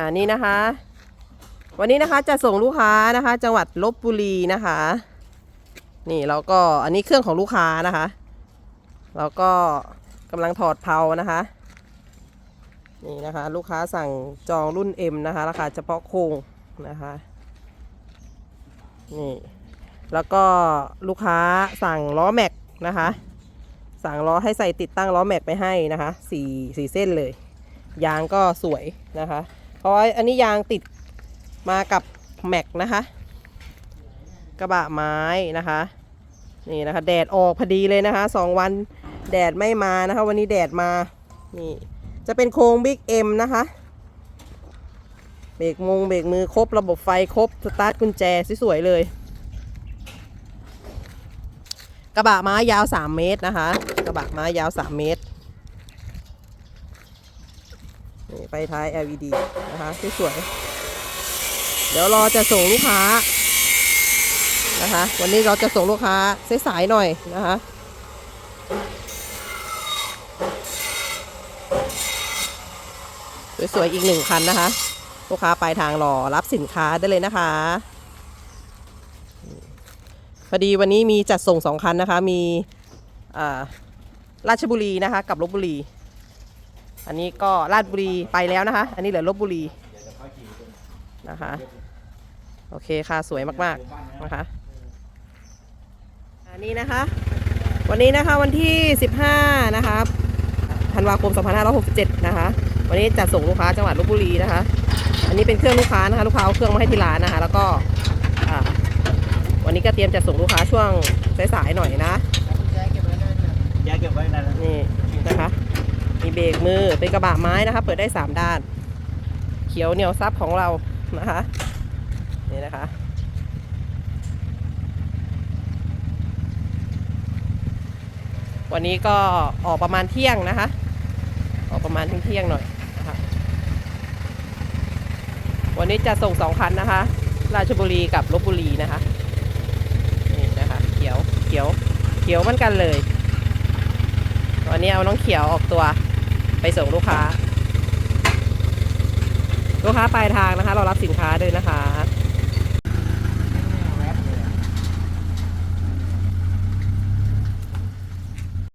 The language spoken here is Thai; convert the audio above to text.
านี่นะคะ วันนี้นะคะจะส่งลูกค้านะคะ จังหวัดลบบุรีนะคะ นี่แล้วก็อันนี้เครื่องของลูกค้านะคะแล้วก็กำลังถอดเพลานะคะนี่นะคะ ลูกค้าสั่งจองรุ่น M นะคะราคาเฉพาะโครงนะคะนี่แล้วก็ลูกค้าสั่งล้อแม็กนะคะ สั่งล้อให้ใส่ติดตั้งล้อแม็กไปให้นะคะสี่สี่เส้นเลย ยางก็สวยนะคะ เพราะว่าอันนี้ยางติดมากับแม็กนะคะ กระบะไม้นะคะ นี่นะคะ แดดออกพอดีเลยนะคะสองวันแดดไม่มานะคะ วันนี้แดดมานี่จะเป็นโครงบิ๊กเอ็มนะคะเบรกมงเบรกมือครบระบบไฟครบสตาร์ทกุญแจสวยๆเลย กระบะไม้ยาว 3 เมตรนะคะ กระบะไม้ยาว 3 เมตร ไฟท้าย LED นะคะสวยๆเดี๋ยวรอจะส่งลูกค้านะคะ วันนี้เราจะส่งลูกค้าสายๆหน่อยนะคะสวยๆอีกหนึ่งคันนะคะ ลูกค้าปลายทางรอรับสินค้าได้เลยนะคะพอดีวันนี้มีจัดส่งสองคันนะคะ มีราชบุรีนะคะ กับลบบุรี อันนี้ก็ราชบุรีไปแล้วนะคะ อันนี้เหลือลบบุรีนะคะ โอเคค่ะสวยมากๆนะคะ อันนี้นะคะ วันนี้นะคะวันที่ 15 นะคะธันวาคม 2567 นะคะ วันนี้จัดส่งลูกค้าจังหวัดลบบุรีนะคะ อันนี้เป็นเครื่องลูกค้านะคะ ลูกค้าเอาเครื่องมาให้ที่ร้านนะคะ แล้วก็อ่าวันนี้ก็เตรียมจะส่งลูกค้าช่วงสายๆหน่อยนะแยกเก็บไว้นั่นนะนี่นะคะมี เบรกมือเป็นกระบะไม้นะคะ เปิดได้ 3 ด้าน เขียวเหนียวซับของเรานะคะนี่นะคะวันนี้ก็ออกประมาณเที่ยงนะคะ ออกประมาณเที่ยงหน่อยนะคะวันนี้จะส่งสองคันนะคะ ราชบุรีกับลบบุรีนะคะ นี่นะคะเขียวเขียวเขียวเหมือนกันเลย วันนี้เอาน้องเขียวออกตัว ไปส่งลูกค้า ลูกค้าปลายทางนะคะ เรารับสินค้าด้วยนะคะ